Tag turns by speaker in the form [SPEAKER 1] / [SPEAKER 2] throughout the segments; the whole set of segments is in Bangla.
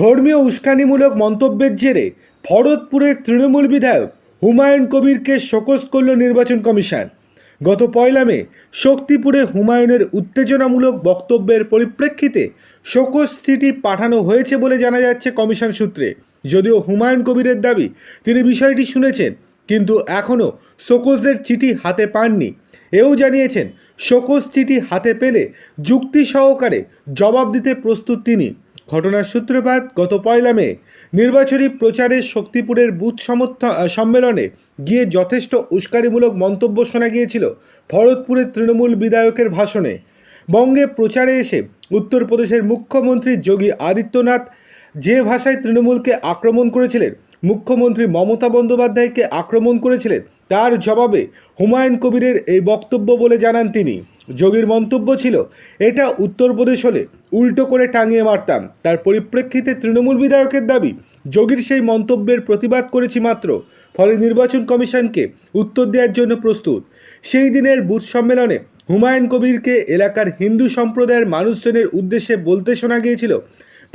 [SPEAKER 1] ধর্মীয় উস্কানিমূলক মন্তব্যের জেরে ভরতপুরের তৃণমূল বিধায়ক হুমায়ুন কবিরকে শোকস করল নির্বাচন কমিশন। গত পয়লা মে শক্তিপুরে হুমায়ুনের উত্তেজনামূলক বক্তব্যের পরিপ্রেক্ষিতে শোকস চিঠি পাঠানো হয়েছে বলে জানা যাচ্ছে কমিশন সূত্রে। যদিও হুমায়ুন কবিরের দাবি, তিনি বিষয়টি শুনেছেন, কিন্তু এখনও শোকসের চিঠি হাতে পাননি। এও জানিয়েছেন শোকস চিঠি হাতে পেলে যুক্তি সহকারে জবাব দিতে প্রস্তুত তিনি। ঘটনার সূত্রপাত গত পয়লা মে। নির্বাচনী প্রচারে শক্তিপুরের বুথ সমর্থন সম্মেলনে গিয়ে যথেষ্ট উস্কানিমূলক মন্তব্য শোনা গিয়েছিল ভরতপুরের তৃণমূল বিধায়কের ভাষণে। বঙ্গে প্রচারে এসে উত্তরপ্রদেশের মুখ্যমন্ত্রী যোগী আদিত্যনাথ যে ভাষায় তৃণমূলকে আক্রমণ করেছিলেন, মুখ্যমন্ত্রী মমতা বন্দ্যোপাধ্যায়কে আক্রমণ করেছিলেন, তার জবাবে হুমায়ুন কবিরের এই বক্তব্য বলে জানান তিনি। যোগীর মন্তব্য ছিল, এটা উত্তরপ্রদেশ হলে উল্টো করে টাঙিয়ে মারতাম। তার পরিপ্রেক্ষিতে তৃণমূল বিধায়কের দাবি, যোগীর সেই মন্তব্যের প্রতিবাদ করেছি মাত্র। ফলে নির্বাচন কমিশনকে উত্তর দেওয়ার জন্য প্রস্তুত। সেই দিনের বুথ সম্মেলনে হুমায়ুন কবিরকে এলাকার হিন্দু সম্প্রদায়ের মানুষজনের উদ্দেশ্যে বলতে শোনা গিয়েছিল,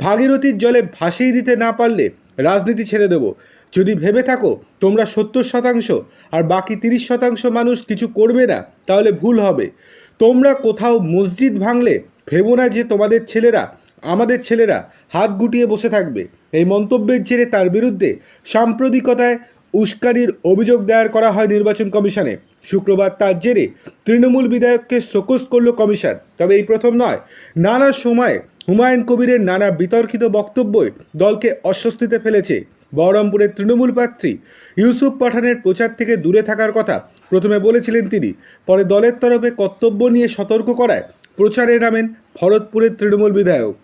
[SPEAKER 1] ভাগীরথীর জলে ভাসিয়ে দিতে না পারলে রাজনীতি ছেড়ে দেব। যদি ভেবে থাকো, তোমরা সত্তর শতাংশ আর বাকি তিরিশ শতাংশ মানুষ কিছু করবে না, তাহলে ভুল হবে। তোমরা কোথাও মসজিদ ভাঙলে ভেবো না যে তোমাদের ছেলেরা, আমাদের ছেলেরা হাত গুটিয়ে বসে থাকবে। এই মন্তব্যের জেরে তার বিরুদ্ধে সাম্প্রতিকতায় উস্কানির অভিযোগ দায়ের করা হয় নির্বাচন কমিশনে। শুক্রবার তার জেরে তৃণমূল বিধায়ককে শোকস করল কমিশন। তবে এই প্রথম নয়, নানা সময়ে হুমায়ুন কবিরের নানা বিতর্কিত বক্তব্যই দলকে অস্বস্তিতে ফেলেছে। বহরমপুরের তৃণমূল প্রার্থী ইউসুফ পাঠানের প্রচার থেকে দূরে থাকার কথা প্রথমে বলেছিলেন তিনি, পরে দলের তরফে কর্তব্য নিয়ে সতর্ক করায় প্রচারে নামেন ভরতপুরের তৃণমূল বিধায়ক।